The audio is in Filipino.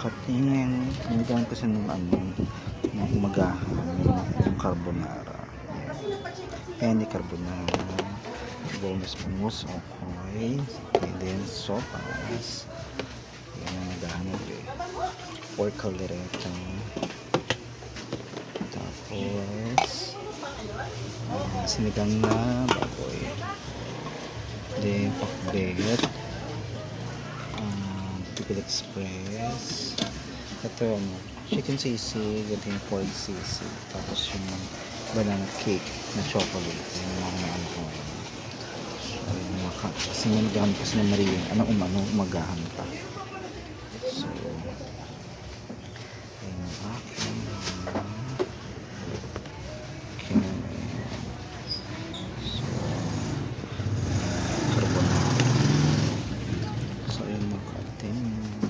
katingin. Nagdaan kasi ng ano, ng umagahan, yung, carbonara. Yan. Carbonara. Bonus bangus, okay. And then sopas. Yan ang naghahanap eh. Pork caldereta. Tapos, sinigang na baboy. Then, pakbet. Um, Pickle Express. Ito ano, chicken sisig, ito yung pork sisig. Tapos yung banana cake na chocolate. Yung mga ano ko. Ayun, mga ka- kasi nga naghahanap kasi ng Maria. Ano umano, umagahan pa. 嗯。